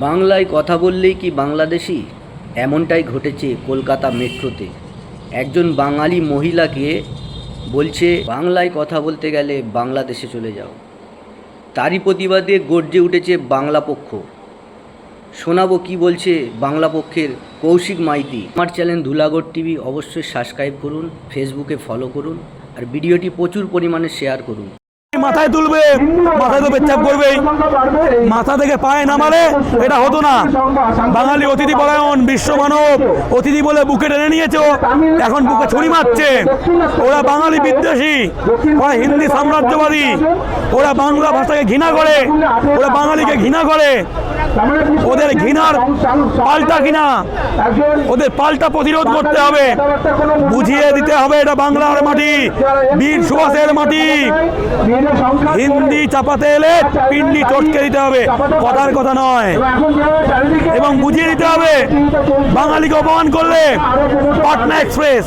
বাংলায় কথা বললেই কি বাংলাদেশি এমনটাই ঘটেছে কলকাতা মেট্রোতে। একজন বাঙালি মহিলাকে বলছে, বাংলায় কথা বলতে গেলে বাংলাদেশে চলে যাও। তারই প্রতিবাদে গর্জে উঠেছে বাংলা পক্ষ। শোনাবো কি বলছে বাংলা পক্ষের কৌশিক মাইতি। আমার চ্যানেল ধুলাগড় টিভি অবশ্যই সাবস্ক্রাইব করুন, ফেসবুকে ফলো করুন, আর ভিডিওটি প্রচুর পরিমাণে শেয়ার করুন। মাথায় তুলবে, মাথায় তো পেচ্ছাপ করবেই। মাথা থেকে পায়ে নামালে এটা হতো না। বাঙালি অতিথি পরায়ণ বিশ্ব মানব। অতিথি বলে বুকে টেনে নিয়েছে, এখন বুকে ছুরি মারছে। ওরা বাঙালি বিদ্বেষী, ওরা হিন্দি সাম্রাজ্যবাদী, ওরা বাংলা ভাষাকে ঘৃণা করে, ওরা বাঙালিকে ঘৃণা করে। ওদের ঘৃণার পাল্টা কিনা ওদের পাল্টা প্রতিরোধ করতে হবে। বুঝিয়ে দিতে হবে এটা বাংলার মাটি, বীর সুভাষের মাটি। হিন্দি চাপাতে এলে পিন্ডি চটকে দিতে হবে। কথার কথা নয়। এবং বুঝিয়ে দিতে হবে বাঙালিকে অপমান করলে পাটনা এক্সপ্রেস।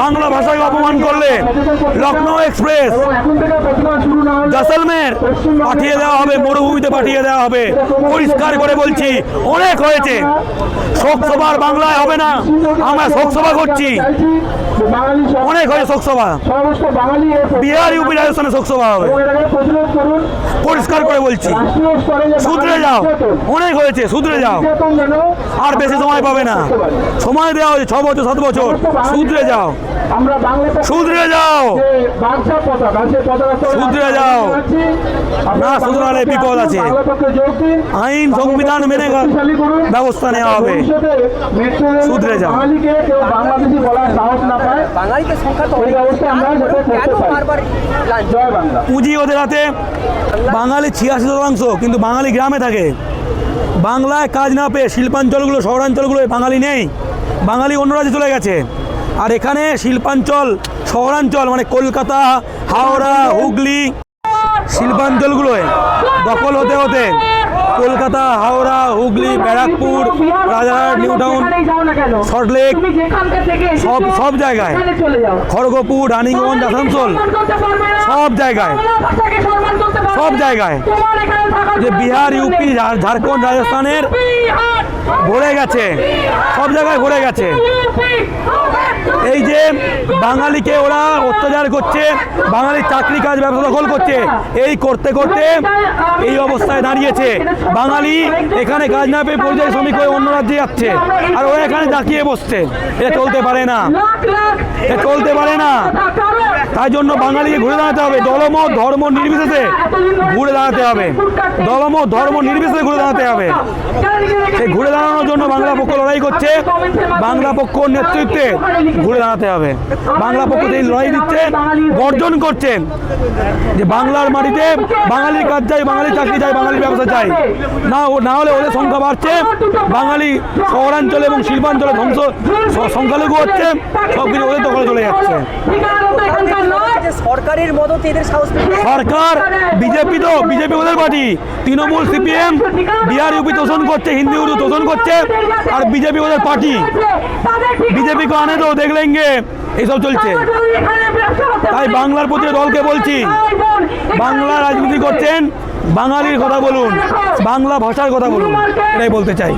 বাংলা ভাষাকে অপমান করলে লখনৌ এক্সপ্রেস। জসলমের পাঠিয়ে দেওয়া হবে মরুভূমিতে পাঠিয়ে দেওয়া হবে। পরিষ্কার করে বলছি অনেক হয়েছে। শোকসভার বাংলায় হবে না। আমরা শোকসভা করছি। অনেক হয়েছে শোকসভা। বিহার ইউপি রাজস্থানে শোকসভা হবে। পরিষ্কার করে বলছি। শুধরে যাও। অনেক হয়েছে শুধরে যাও। আর বেশি সময় পাবে না। সময় দেওয়া হয়েছে ছ বছর, সাত বছর। শুধরে যাও। শুধরে যাও। শুধরে যাও। না শুধরালে বিপদ আছে। আইন, সংবিধান মেনে ব্যবস্থা নেওয়া হবে। শুধরে যাও। পুঁজি ওদের হাতে। বাঙালি ছিয়াশি শতাংশ কিন্তু বাঙালি গ্রামে থাকে। বাংলায় কাজ না পেয়ে শিল্পাঞ্চলগুলো শহরাঞ্চলগুলোয় বাঙালি নেই। বাঙালি অন্য রাজ্যে চলে গেছে। আর এখানে শিল্পাঞ্চল শহরাঞ্চল মানে কলকাতা হাওড়া হুগলি শিল্পাঞ্চলগুলোয় দখল হতে হতে Kolkata Howrah Hooghly Barrackpore Rajarhat New Town Salt Lake সব সব জায়গায়। খড়গপুর রানীগঞ্জ আসানসোল সব জায়গায়। সব জায়গায়। যে বিহার ইউপি ঝাড়- ঝাড়খণ্ড রাজস্থানের ভরে গেছে। সব জায়গায় ভরে গেছে। বাঙালিকে ওরা অত্যাচার করছে বাঙালির চাকরি কাজ ব্যবসা দখল করছে, এই করতে করতে এই অবস্থায় দাঁড়িয়েছে। বাঙালি এখানে কাজ না পেয়ে পরিযায়ী শ্রমিক হয়ে অন্য রাজ্যে যাচ্ছে। আর ওরা এখানে তাকিয়ে বসছে। এটা চলতে পারে না। এ চলতে পারে না। তাই জন্য বাঙালিকে ঘুরে দাঁড়াতে হবে। দলমত, ধর্ম নির্বিশেষে ঘুরে দাঁড়াতে হবে। দলমত ধর্ম নির্বিশেষে ঘুরে দাঁড়াতে হবে। সেই ঘুরে দাঁড়ানোর জন্য বাংলা পক্ষ লড়াই করছে। বাংলা পক্ষ নেতৃত্বে ঘুরে দাঁড়াতে হবে। বাংলা পক্ষ এই লড়াই দিচ্ছে গর্জন করছেন যে বাংলার মাটিতে বাঙালির কাজ চাই বাঙালি চাকরি চাই, বাঙালির ব্যবসা চাই। না না হলে ওদের সংখ্যা বাড়ছে। বাঙালি শহরাঞ্চলে এবং শিল্পাঞ্চলে ধ্বংস সংখ্যালঘু হচ্ছে। সব কিছু ওদের দখলে চলে যাচ্ছে। সরকারের মদতে এদের সাহস সরকার, বিজেপি তো, বিজেপি ওদের party. Trinamool, CPM, Bihar, UP তোষণ করছে, হিন্দি উর্দু তোষণ করছে, আর বিজেপি ওদের পার্টি। বিজেপি কো আনে তো দেখলেঙ্গে এইসব চলছে। তাই বাংলার প্রতি দলকে বলছি, বাংলা রাজনীতি করছেন, বাঙালির কথা বলুন, বাংলা ভাষার কথা বলুন, এটাই বলতে চাই।